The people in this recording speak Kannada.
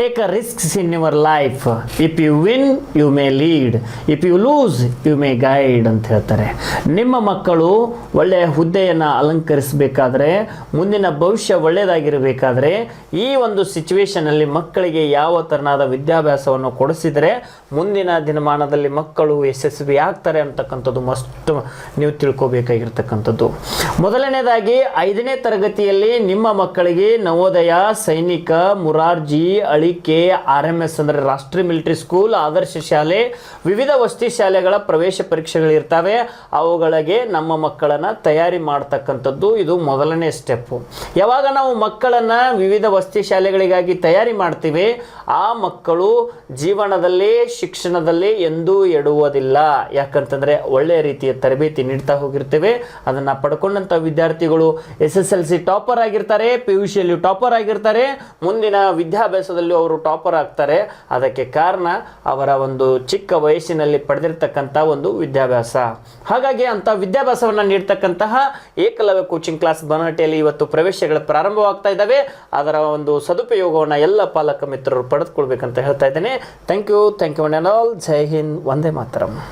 Take a risks in your life if you win you may lead if you lose you may guide ಅಂತ ಹೇಳ್ತಾರೆ. ನಿಮ್ಮ ಮಕ್ಕಳು ಒಳ್ಳೆಯ ಹುದ್ದೆಯನ್ನು ಅಲಂಕರಿಸಬೇಕಾದ್ರೆ, ಮುಂದಿನ ಭವಿಷ್ಯ ಒಳ್ಳೆಯದಾಗಿರಬೇಕಾದ್ರೆ, ಈ ಒಂದು ಸಿಚುವೇಶನಲ್ಲಿ ಮಕ್ಕಳಿಗೆ ಯಾವ ಥರನಾದ ವಿದ್ಯಾಭ್ಯಾಸವನ್ನು ಕೊಡಿಸಿದರೆ, ಮುಂದಿನ ದಿನಮಾನದಲ್ಲಿ ಮಕ್ಕಳು ಯಶಸ್ವಿ ಆಗ್ತಾರೆ ಅಂತಕ್ಕಂಥದ್ದು ಮಸ್ಟ್ ನೀವು ತಿಳ್ಕೋಬೇಕಾಗಿರ್ತಕ್ಕಂಥದ್ದು. ಮೊದಲನೇದಾಗಿ, ಐದನೇ ತರಗತಿಯಲ್ಲಿ ನಿಮ್ಮ ಮಕ್ಕಳಿಗೆ Navodaya, Sainik, Morarji Alike R M S ಅಂದರೆ ರಾಷ್ಟ್ರೀಯ ಮಿಲಿಟರಿ ಸ್ಕೂಲ್, ಆದರ್ಶ ಶಾಲೆ, ವಿವಿಧ ವಸತಿ ಶಾಲೆಗಳ ಪ್ರವೇಶ ಪರೀಕ್ಷೆಗಳಿರ್ತವೆ. ಅವುಗಳಿಗೆ ನಮ್ಮ ಮಕ್ಕಳನ್ನು ತಯಾರಿ ಮಾಡ್ತಕ್ಕಂಥದ್ದು ಇದು ಮೊದಲನೇ ಸ್ಟೆಪ್ಪು ಯಾವಾಗ ನಾವು ಮಕ್ಕಳನ್ನು ವಿವಿಧ ವಸತಿ ಶಾಲೆಗಳಿಗಾಗಿ ತಯಾರಿ ಮಾಡ್ತೀವಿ, ಆ ಮಕ್ಕಳು ಜೀವನದಲ್ಲಿ, ಶಿಕ್ಷಣದಲ್ಲಿ ಎಂದೂ ಎಡುವುದಿಲ್ಲ ಯಾಕಂತಂದರೆ ಒಳ್ಳೆಯ ರೀತಿಯ ತರಬೇತಿ ನೀಡ್ತಾ ಹೋಗಿರ್ತೇವೆ. ಅದನ್ನು ಪಡ್ಕೊಂಡಂಥ ವಿದ್ಯಾರ್ಥಿಗಳು S S L C topper ಆಗಿರ್ತಾರೆ, ಪಿ ಯು ಸಿಯಲ್ಲಿ ಟಾಪರ್ ಆಗಿರ್ತಾರೆ. ಮುಂದಿನ ವಿದ್ಯಾಭ್ಯಾಸದಲ್ಲಿ ಅವರು ಟಾಪರ್ ಆಗ್ತಾರೆ. ಅದಕ್ಕೆ ಕಾರಣ ಅವರ ಒಂದು ಚಿಕ್ಕ ವಯಸ್ಸಿನಲ್ಲಿ ಪಡೆದಿರ್ತಕ್ಕಂಥ ಒಂದು ವಿದ್ಯಾಭ್ಯಾಸ. ಹಾಗಾಗಿ ಅಂಥ ವಿದ್ಯಾಭ್ಯಾಸವನ್ನು ನೀಡ್ತಕ್ಕಂತಹ ಏಕಲವ್ಯ ಕೋಚಿಂಗ್ ಕ್ಲಾಸ್ ಬನಹಟ್ಟಿಯಲ್ಲಿ ಇವತ್ತು ಪ್ರವೇಶಗಳು ಪ್ರಾರಂಭವಾಗ್ತಾ ಇದ್ದಾವೆ. ಅದರ ಒಂದು ಸದುಪಯೋಗವನ್ನು ಎಲ್ಲ ಪಾಲಕ ಮಿತ್ರರು ಪಡೆದುಕೊಳ್ಬೇಕಂತ ಹೇಳ್ತಾ ಇದ್ದೇನೆ. Thank you thank you all ಜೈ ಹಿಂದ್, ವಂದೇ ಮಾತರಂ.